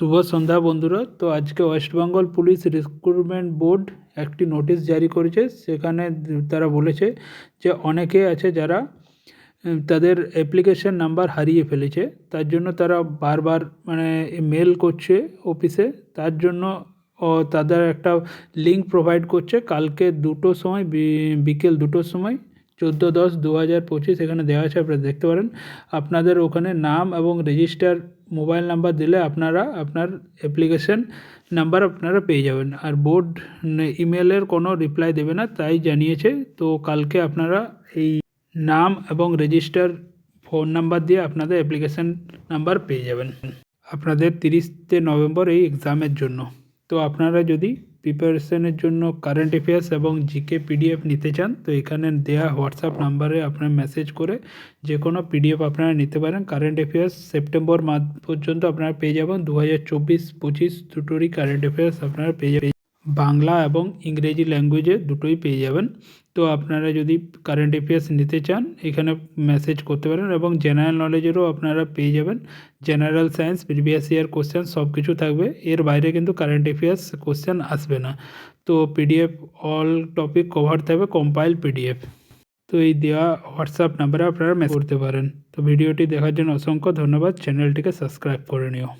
শুভ সন্ধ্যা বন্ধুরা। তো আজকে West Bengal police recruitment board একটি নোটিশ জারি করেছে। সেখানে তারা বলেছে যে অনেকে আছে যারা তাদের অ্যাপ্লিকেশন নাম্বার হারিয়ে ফেলেছে। তার জন্য তারা বারবার মানে মেল করছে অফিসে তার জন্য তাদের একটা লিঙ্ক প্রোভাইড করছে। কালকে দুটোর সময় বিকেল দুটোর সময় চোদ্দ দশ দু হাজার পঁচিশ এখানে দেওয়া আছে, আপনারা দেখতে পারেন। আপনাদের ওখানে নাম এবং রেজিস্টার মোবাইল নাম্বার দিলে আপনারা আপনার অ্যাপ্লিকেশন নাম্বার আপনারা পেয়ে যাবেন। আর বোর্ড ইমেলের কোনো রিপ্লাই দেবে না, তাই জানিয়েছে। তো কালকে আপনারা এই নাম এবং রেজিস্টার ফোন নাম্বার দিয়ে আপনাদের অ্যাপ্লিকেশন নাম্বার পেয়ে যাবেন। আপনাদের তিরিশে নভেম্বর এই এক্সামের জন্য। তো আপনারা যদি প্রিপারেশনের জন্য কারেন্ট অ্যাফেয়ার্স এবং জিকে পিডিএফ নিতে চান, তো এখানে দেয়া হোয়াটসঅ্যাপ নাম্বারে আপনার মেসেজ করে যে কোনো পিডিএফ আপনারা নিতে পারেন। কারেন্ট অ্যাফেয়ার্স সেপ্টেম্বর মাস পর্যন্ত আপনারা পেয়ে যাবেন। দু হাজার চব্বিশ পঁচিশ দুটোরই কারেন্ট অ্যাফেয়ার্স আপনারা পেয়ে যাবেন। বাংলা এবং ইংরেজি ল্যাঙ্গুয়েজে দুটোই পেয়ে যাবেন। তো আপনারা যদি কারেন্ট অ্যাফেয়ার্স নিতে চান, এখানে মেসেজ করতে পারেন এবং জেনারেল নলেজেরও আপনারা পেয়ে যাবেন। General science previous year question সব কিছু থাকবে। এর বাইরে কিন্তু কারেন্ট অ্যাফেয়ার্স কোশ্চেন আসবে না। তো পিডিএফ অল টপিক কভার থাকবে কম্পাইল পিডিএফ তো এই দেওয়া হোয়াটসঅ্যাপ নাম্বারে আপনারা মেসেজ করতে পারেন। তো ভিডিওটি দেখার জন্য অসংখ্য ধন্যবাদ। চ্যানেলটিকে সাবস্ক্রাইব করে নিও।